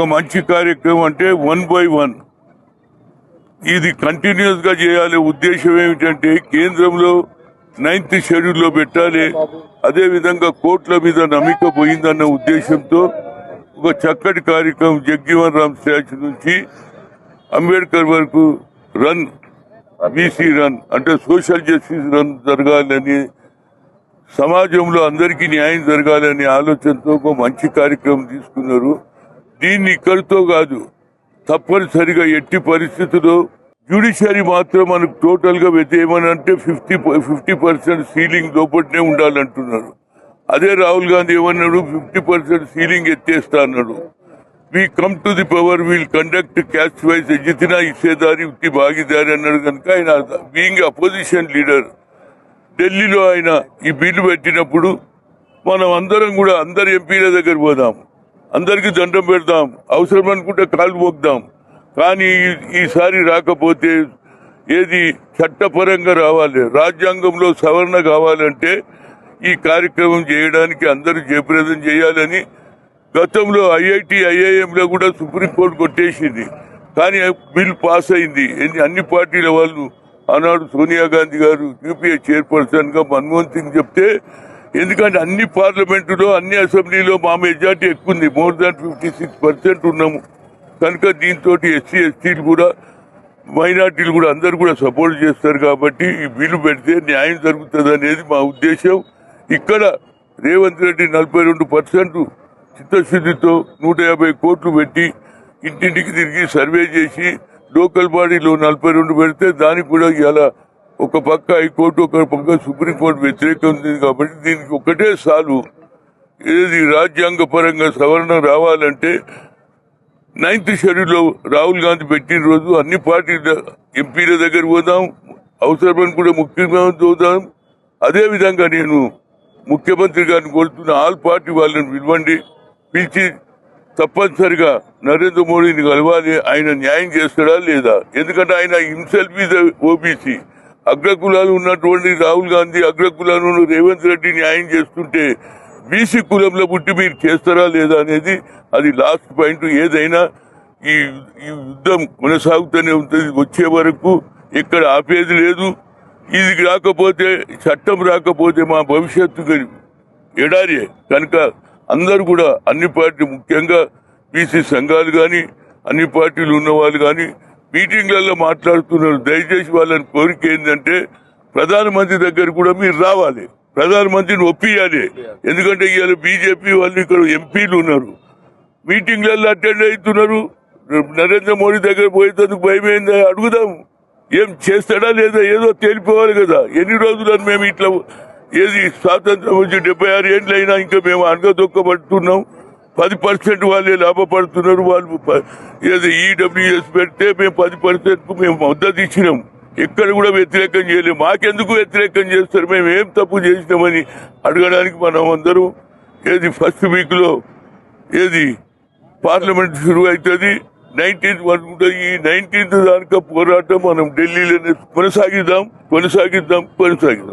ఒక మంచి కార్యక్రమం అంటే వన్ బై వన్. ఇది కంటిన్యూస్గా చేయాలి ఉద్దేశం ఏమిటంటే కేంద్రంలో నైన్త్ షెడ్యూల్లో పెట్టాలి. అదే విధంగా కోట్ల మీద నమ్మిక పోయిందన్న ఉద్దేశంతో ఒక చక్కటి కార్యక్రమం జగ్జీవన్ రామ్ స్టాచ్యూ నుంచి అంబేద్కర్ వరకు రన్ బీసీ రన్ అంటే సోషల్ జస్టిస్ రన్ జరగాలని సమాజంలో అందరికీ న్యాయం జరగాలనే ఆలోచనతో ఒక మంచి కార్యక్రమం తీసుకున్నారు. దీన్ని ఇక్కడితో కాదు తప్పనిసరిగా ఎట్టి పరిస్థితుల్లో జ్యుడిషియరీ మాత్రం మనకు టోటల్గా వ్యతిరేమనంటే ఫిఫ్టీ ఫిఫ్టీ పర్సెంట్ సీలింగ్ లోపలనే ఉండాలంటున్నారు. అదే రాహుల్ గాంధీ ఏమన్నాడు? ఫిఫ్టీ పర్సెంట్ సీలింగ్ ఎత్తేస్తా అన్నాడు. We come to the power we'll conduct caste wise ఎజితినా ఇచ్చేదారి ఉత్తి భాగీదారి అన్నాడు కనుక ఆయన బీయింగ్ అపోజిషన్ లీడర్ ఢిల్లీలో ఆయన ఈ బిల్లు పెట్టినప్పుడు మనం అందరం కూడా అందరు ఎంపీల దగ్గర పోదాం. అందరికీ దండం పెడదాం అవసరం అనుకుంటే కాలు మోద్దాం కానీ ఈ- ఈసారి రాకపోతే ఏది చట్టపరంగా రావాలి? రాజ్యాంగంలో సవరణ కావాలంటే ఈ కార్యక్రమం చేయడానికి అందరూ జయప్రదం చేయాలని గతంలో ఐఐటి ఐఐఎంలో కూడా సుప్రీంకోర్టు కొట్టేసింది. కానీ బిల్ పాస్ అయింది. ఎన్ని- అన్ని పార్టీల వాళ్ళు ఆనాడు సోనియా గాంధీ గారు యూపీఏ చైర్పర్సన్గా మన్మోహన్ సింగ్ చెప్తే ఎందుకంటే అన్ని పార్లమెంటులో అన్ని అసెంబ్లీలో మా మెజార్టీ ఎక్కువ ఉంది more than fifty six percent ఉన్నాము. కనుక దీంతో ఎస్సీ ఎస్టీలు కూడా మైనార్టీలు కూడా అందరు కూడా సపోర్ట్ చేస్తారు కాబట్టి ఈ బిల్లు పెడితే న్యాయం జరుగుతుంది అనేది మా ఉద్దేశం. ఇక్కడ రేవంత్ రెడ్డి నలభై రెండు పర్సెంట్ చిత్తశుద్ధితో నూట యాభై కోట్లు పెట్టి ఇంటింటికి తిరిగి సర్వే చేసి లోకల్ బాడీలో నలభై రెండు పెడితే దానికి కూడా ఇలా ఒక పక్క హైకోర్టు ఒక పక్క సుప్రీంకోర్టు వ్యతిరేకం ఉంది కాబట్టి దీనికి ఒకటే సాలు. ఏది రాజ్యాంగ పరంగా సవరణ రావాలంటే నైన్త్ షెడ్యూల్లో రాహుల్ గాంధీ పెట్టిన రోజు అన్ని పార్టీల ఎంపీల దగ్గర పోదాం అవసరమని కూడా ముఖ్యమంత్రి చూద్దాం అదేవిధంగా నేను ముఖ్యమంత్రి గారిని కోరుతున్న ఆల్ పార్టీ వాళ్ళని పిలవండి. పిలిచి తప్పనిసరిగా నరేంద్ర మోడీని కలవాలి. ఆయన న్యాయం చేస్తాడా లేదా? ఎందుకంటే ఆయన హిమ్సెల్ఫ్ ఈజ్ ఓబీసీ. అగ్రకులాలు ఉన్నటువంటి రాహుల్ గాంధీ అగ్రకులాలు రేవంత్ రెడ్డి న్యాయం చేస్తుంటే బీసీ కులంలో పుట్టి మీరు చేస్తారా లేదా అనేది అది లాస్ట్ పాయింట్ ఏదైనా ఈ ఈ యుద్ధం కొనసాగుతూనే ఉంటుంది. వచ్చే వరకు ఎక్కడ ఆపేది లేదు. ఇది రాకపోతే చట్టం రాకపోతే మా భవిష్యత్తు ఎడారి. కనుక అందరూ కూడా అన్ని పార్టీ ముఖ్యంగా బీసీ సంఘాలు కానీ అన్ని పార్టీలు ఉన్నవాళ్ళు కానీ మీటింగ్లలో మాట్లాడుతున్నారు. దయచేసి వాళ్ళని కోరిక ఏంటంటే ప్రధానమంత్రి దగ్గర కూడా మీరు రావాలి. ప్రధానమంత్రిని ఒప్పియాలి. ఎందుకంటే ఇవాళ బీజేపీ వాళ్ళు ఇక్కడ ఎంపీలు ఉన్నారు. మీటింగ్లలో అటెండ్ అవుతున్నారు. నరేంద్ర మోడీ దగ్గర పోయేందుకు భయం ఏంది అడుగుదాం. ఏం చేస్తాడా లేదా? ఏదో తేలిపోవాలి కదా. ఎన్ని రోజులు మేము ఇట్లా ఏది స్వాతంత్రం వచ్చి డెబ్బై ఆరు ఏళ్ళు అయినా ఇంకా మేము అనగదొక్కబడుతున్నాం పది పర్సెంట్ వాళ్ళే లాభపడుతున్నారు వాళ్ళు ప- ఏది ఈడబ్ల్యూఎస్ పెడితే మేము పది పర్సెంట్కు మేము మద్దతు ఇచ్చినాము ఎక్కడ కూడా వ్యతిరేకం చేయలేము మాకెందుకు వ్యతిరేకం చేస్తారు? మేము ఏం తప్పు చేసినామని అడగడానికి మనం అందరూ ఏది ఫస్ట్ వీక్లో ఏది పార్లమెంట్ షురు అవుతుంది నైన్టీన్త్ వరకు ఈ నైన్టీన్త్ దానిక పోరాటం మనం ఢిల్లీలోనే కొనసాగిద్దాం కొనసాగిద్దాం కొనసాగిద్దాం.